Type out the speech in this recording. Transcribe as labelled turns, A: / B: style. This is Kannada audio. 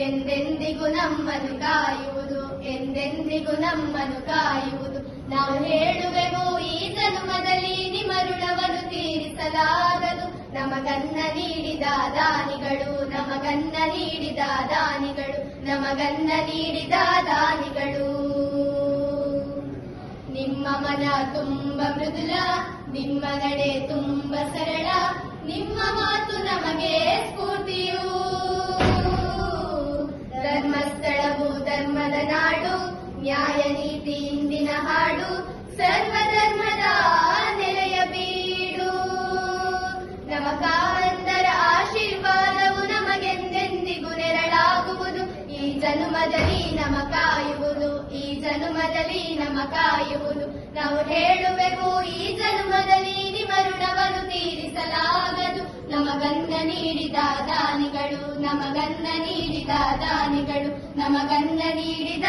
A: ಎಂದೆಂದಿಗೂ ನಮ್ಮನ್ನು ಕಾಯುವುದು ಎಂದೆಂದಿಗೂ ನಮ್ಮನು ಕಾಯುವುದು. ನಾವು ಹೇಳುವೆವು ನಮಗನ್ನ ನೀಡಿದ ದಾನಿಗಳು, ನಮಗನ್ನ ನೀಡಿದ ದಾನಿಗಳು, ನಮಗನ್ನ ನೀಡಿದ ದಾನಿಗಳು. ನಿಮ್ಮ ಮನ ತುಂಬ ಮೃದುಲ, ನಿಮ್ಮ ನಡೆ ತುಂಬ ಸರಳ, ನಿಮ್ಮ ಮಾತು ನಮಗೆ ಸ್ಫೂರ್ತಿಯು. ಧರ್ಮಸ್ಥಳವು ಧರ್ಮದ ನಾಡು, ನ್ಯಾಯ ನೀತಿ ಇಂದಿನ ಹಾಡು ಜನುಮದಲ್ಲಿ ನಮ ಕಾಯುವುದು ಈ ಜನುಮದಲ್ಲಿ ನಮ ಕಾಯುವುದು ನಾವು ಹೇಳುವೆವು, ಈ ಜನುಮದಲ್ಲಿ ನಿಮ್ಮ ಋಣವನ್ನು ತೀರಿಸಲಾಗದು. ನಮಗನ್ನ ನೀಡಿದ ದಾನಿಗಳು, ನಮಗನ್ನ ನೀಡಿದ ದಾನಿಗಳು, ನಮಗನ್ನ ನೀಡಿದ